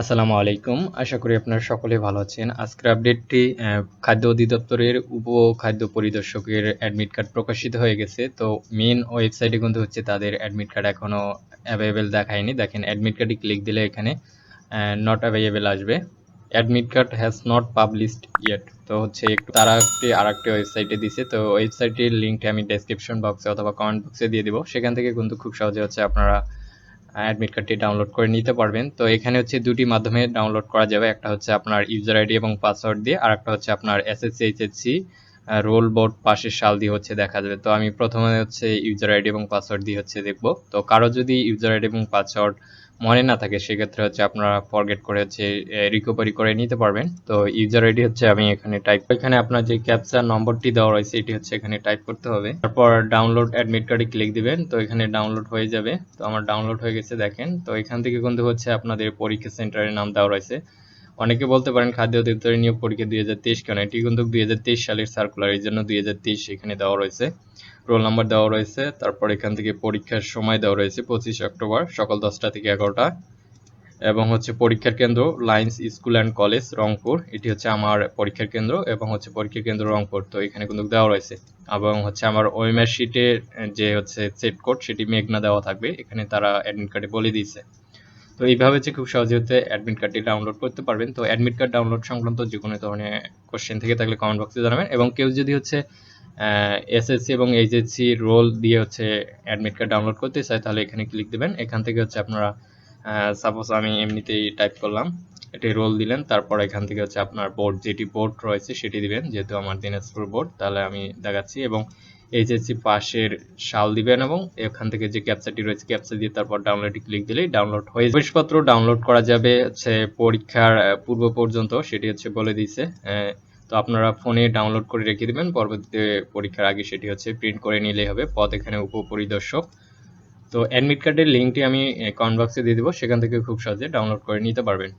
আসসালামু আলাইকুম। আশা করি আপনারা সকলে ভালো আছেন। আজকের আপডেটটি খাদ্য অধিদপ্তরের উপ খাদ্য পরিদর্শকের অ্যাডমিট কার্ড প্রকাশিত হয়ে গেছে। তো মেন ওয়েবসাইটে কিন্তু হচ্ছে তাদের অ্যাডমিট কার্ড এখনও অ্যাভেলেবেল দেখায়নি। দেখেন অ্যাডমিট কার্ডে ক্লিক দিলে এখানে নট অ্যাভেলেবেল আসবে। Admit card has not published yet তো হচ্ছে একটু, তারা একটি আর একটি ওয়েবসাইটে দিছে। তো ওয়েবসাইটের লিঙ্কটি আমি ডেসক্রিপশন বক্সে অথবা কমেন্ট বক্সে দিয়ে দিব। সেখান থেকে কিন্তু খুব সহজে হচ্ছে আপনারা অ্যাডমিট কার্ডটি ডাউনলোড করে নিতে পারবেন। তো এখানে হচ্ছে দুটি মাধ্যমে ডাউনলোড করা যাবে। একটা হচ্ছে আপনার ইউজার আইডি এবং পাসওয়ার্ড দিয়ে আর একটা হচ্ছে আপনার এসএসসি এইচএসসি রোল বোর্ড পাশের সাল দিয়ে হচ্ছে দেখা যাবে। তো আমি প্রথমে হচ্ছে ইউজার আইডি এবং পাসওয়ার্ড দিয়ে হচ্ছে দেখব। তো কারও যদি ইউজার আইডি এবং পাসওয়ার্ড মনে না থাকে, সেক্ষেত্রে হচ্ছে আপনারা ফরগেট করে হচ্ছে রিকভারি করে নিতে পারবেন। তো ইউজার আইডি হচ্ছে আমি এখানে টাইপ এখানে আপনার যে ক্যাপচার নম্বরটি দেওয়া রয়েছে, এটি হচ্ছে এখানে টাইপ করতে হবে। তারপর ডাউনলোড অ্যাডমিট কার্ডে ক্লিক দিবেন। তো এখানে ডাউনলোড হয়ে যাবে। তো আমার ডাউনলোড হয়ে গেছে, দেখেন। তো এখান থেকে কিন্তু হচ্ছে আপনাদের পরীক্ষা সেন্টারের নাম দেওয়া রয়েছে। অনেকে বলতে পারেন খাদ্য অধিদপ্তরের নিয়োগ পরীক্ষা দুই হাজার তেইশ কেন? এটি কিন্তু দুই হাজার তেইশ সালের সার্কুলার এই জন্য দুই হাজার তেইশ এখানে দেওয়া রয়েছে। রোল নাম্বার দেওয়া রয়েছে। তারপর এখান থেকে পরীক্ষার সময় দেওয়া রয়েছে, পঁচিশ অক্টোবর, সকাল দশটা থেকে এগারোটা। এবং হচ্ছে পরীক্ষার কেন্দ্র lines school and college Rangpur. এটি হচ্ছে আমার পরীক্ষার কেন্দ্র এবং হচ্ছে পরীক্ষার কেন্দ্র রংপুর। তো এখানে কিন্তু দেওয়া রয়েছে। এবং হচ্ছে আমার ওএমআর শিটের যে হচ্ছে সেট কোড সেটি মেঘনা দেওয়া থাকবে। এখানে তারা অ্যাডমিট কার্ডে বলে দিয়েছে। তো এইভাবে হচ্ছে খুব সহজে হতে অ্যাডমিট কার্ডটি ডাউনলোড করতে পারবেন। তো অ্যাডমিট কার্ড ডাউনলোড সংক্রান্ত যে কোনো ধরনের কোশ্চেন থেকে থাকলে কমেন্ট বক্সে জানাবেন এবং কেউ যদি হচ্ছে এসএসসি এবং এইচএসসি রোল দিয়ে হচ্ছে অ্যাডমিট কার্ড ডাউনলোড করতে চায়, তাহলে এখানে ক্লিক দেবেন। এখান থেকে হচ্ছে আপনারা সাপোজ আমি এমনিতেই টাইপ করলাম, এটি রোল দিলেন, তারপর এখান থেকে হচ্ছে আপনার বোর্ড যেটি বোর্ড রয়েছে সেটি দিবেন, যেহেতু আমার দিনাজপুর বোর্ড তাহলে আমি দেখাচ্ছি এবং এইচএসসি পাশের সাল দিবেন এবং এখান থেকে যে ক্যাপচারটি রয়েছে, ক্যাপচার দিয়ে তারপর ডাউনলোডে ক্লিক দিলেই ডাউনলোড হয়ে প্রবেশপত্র ডাউনলোড করা যাবে হচ্ছে পরীক্ষার পূর্ব পর্যন্ত, সেটি হচ্ছে বলে দিয়েছে। তো আপনারা ফোনে ডাউনলোড করে রেখে দেবেন, পরবর্তীতে পরীক্ষার আগে সেটি হচ্ছে প্রিন্ট করে নিলেই হবে পদ এখানে উপপরিদর্শক। তো অ্যাডমিট কার্ডের লিঙ্কটি আমি কমেন্ট বক্সে দিয়ে দেবো, সেখান থেকে খুব সহজে ডাউনলোড করে নিতে পারবেন।